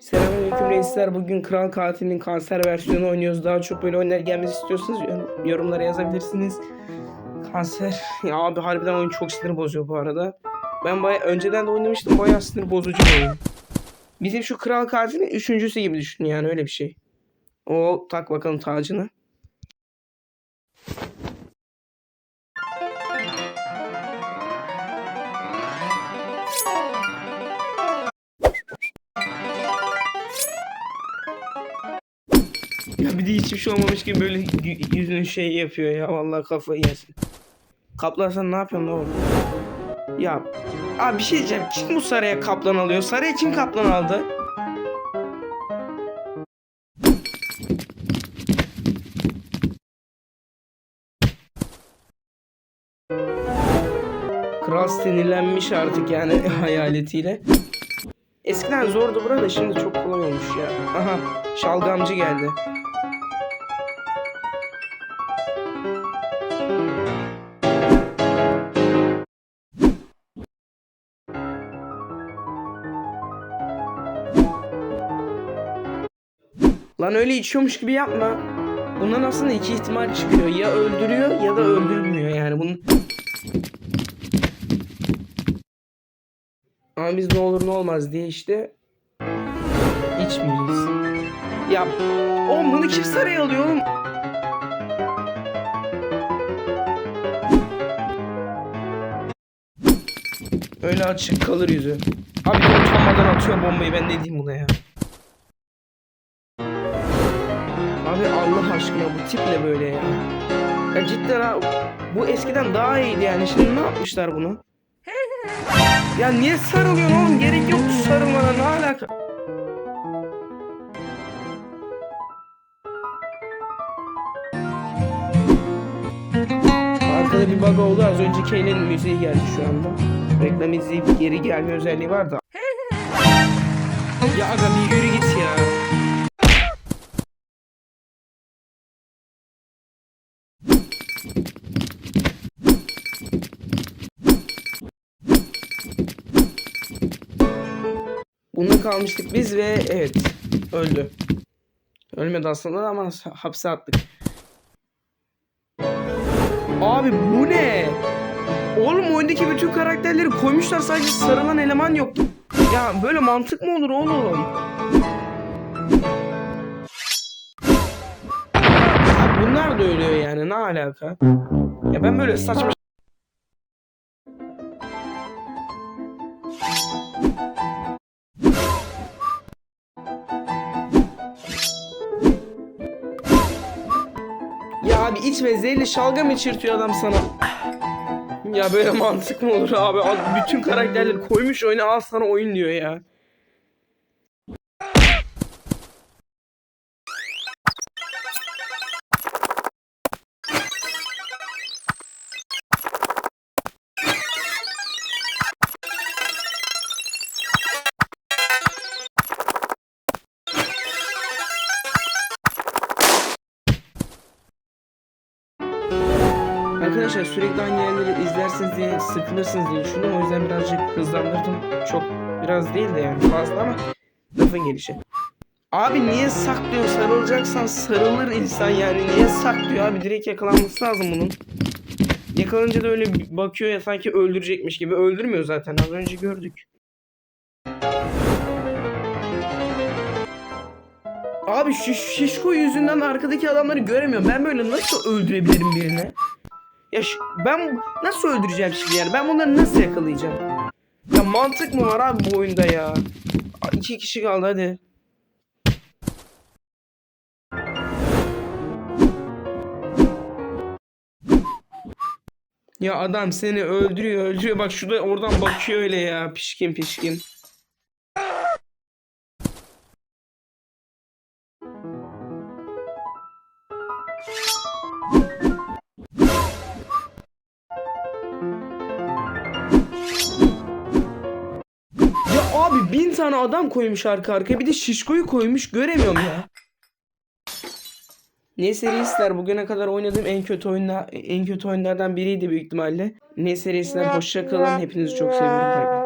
Selamünaleyküm reisler. Bugün Kral Katil'in kanser versiyonu oynuyoruz. Daha çok böyle oyunlar gelmesi istiyorsanız yor- yorumlara yazabilirsiniz. Kanser. Ya abi harbiden oyun çok sinir bozuyor bu arada. Ben baya önceden de oynamıştım. Bayağı sinir bozucu bir oyun. Bizim şu Kral Katil'in üçüncüsü gibi düşün yani öyle bir şey. O tak bakalım tacını. Ya bir de hiçbir şey olmamış gibi böyle yüzünü şey yapıyor ya. Vallahi kafayı yersin. Kaplan sen ne yapıyorsun oğlum? Ya abi bir şey diyeceğim. Kim bu saraya kaplan alıyor? Saraya kim kaplan aldı? Kral sinirlenmiş artık yani hayaletiyle. Eskiden zordu burada şimdi çok kolay olmuş ya. Aha şalgamcı geldi. Lan öyle içiyormuş gibi yapma. Bundan aslında iki ihtimal çıkıyor. Ya öldürüyor ya da öldürmüyor yani. Bunun... Ama biz ne olur ne olmaz diye işte içmeyeceğiz. Ya oğlum bunu kim saraya alıyor oğlum? Öyle açık kalır yüzü. Abi utanmadan atıyor bombayı ben ne diyeyim buna ya. Abi Allah aşkına bu tip ne böyle ya? Ya cidden ha bu eskiden daha iyiydi yani şimdi ne yapmışlar bunu? Ya niye sarılıyorsun oğlum? Gerek yok sarılmana ne alaka? Arkada bir bug oldu az önce Kane'in müziği geldi şu anda. Reklam izleyip geri gelme özelliği var da. Ya aga bir yürü git ya. Bunda kalmıştık biz ve evet öldü. Ölmedi aslında ama hapse attık. Abi bu ne? Oyundaki bütün karakterleri koymuşlar sadece sarılan eleman yok. Ya böyle mantık mı olur oğlum? Bunlar da ölüyor yani ne alaka? Ya ben böyle saçma Ya abi içme zehirli şalgam içirtiyor adam sana. Ya böyle mantık mı olur abi? Bütün karakterleri koymuş oyuna al sana oyun diyor ya. Arkadaşlar sürekli aynı yerleri izlersiniz diye sıkılırsınız diye düşündüm. O yüzden birazcık hızlandırdım. Çok biraz değil de yani fazla ama lafın gelişi. Abi niye saklıyor? Sarılacaksan sarılır insan yani. Niye saklıyor abi? Direkt yakalanması lazım bunun. Yakalanınca da öyle bakıyor ya sanki öldürecekmiş gibi. Öldürmüyor zaten. Az önce gördük. Abi şu şişko yüzünden arkadaki adamları göremiyorum. Ben böyle nasıl öldürebilirim birini? Ya ş- ben nasıl öldüreceğim şimdi yani? Ben bunları nasıl yakalayacağım? Ya mantık mı var abi bu oyunda ya? İki kişi kaldı hadi. Ya adam seni öldürüyor öldürüyor. Bak şurada oradan bakıyor öyle ya. Pişkin pişkin. Abi bin tane adam koymuş arka arkaya bir de şişkoyu koymuş göremiyorum ya. Neyse reisler bugüne kadar oynadığım en kötü oyunlar en kötü oyunlardan biriydi büyük ihtimalle. Neyse reisler hoşça kalın. Hepinizi çok seviyorum. Bay bay.